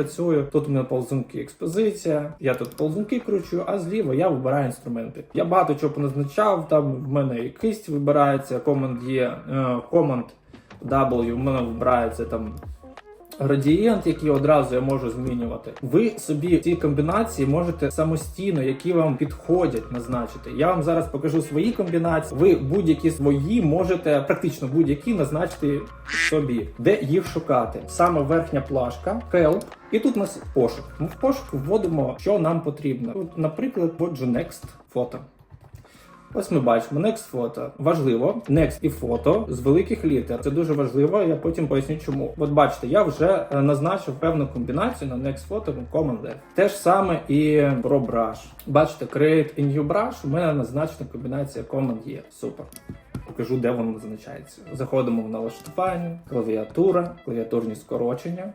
працюю. Тут у мене ползунки експозиція. Я тут ползунки кручу, а зліва я вибираю інструменти. Я багато чого поназначав. Там в мене і кисть вибирається, команд є е, команд W, в мене вибирається там. Градієнт, який одразу я можу змінювати. Ви собі ці комбінації можете самостійно, які вам підходять, назначити. Я вам зараз покажу свої комбінації. Ви будь-які свої можете, практично будь-які назначити собі, де їх шукати. Саме верхня плашка, help, і тут у нас пошук. Ми в пошук вводимо, що нам потрібно. От, наприклад, вводжу next фото. Ось ми бачимо next фото. Важливо, next і фото з великих літер. Це дуже важливо. Я потім поясню, чому. От бачите, я вже е, назначив певну комбінацію на next фото Command F. Те ж саме і про brush. Бачите, create a new brush. У мене назначена комбінація Command E. Супер. Покажу, де воно назначається. Заходимо в налаштування, клавіатура, клавіатурні скорочення.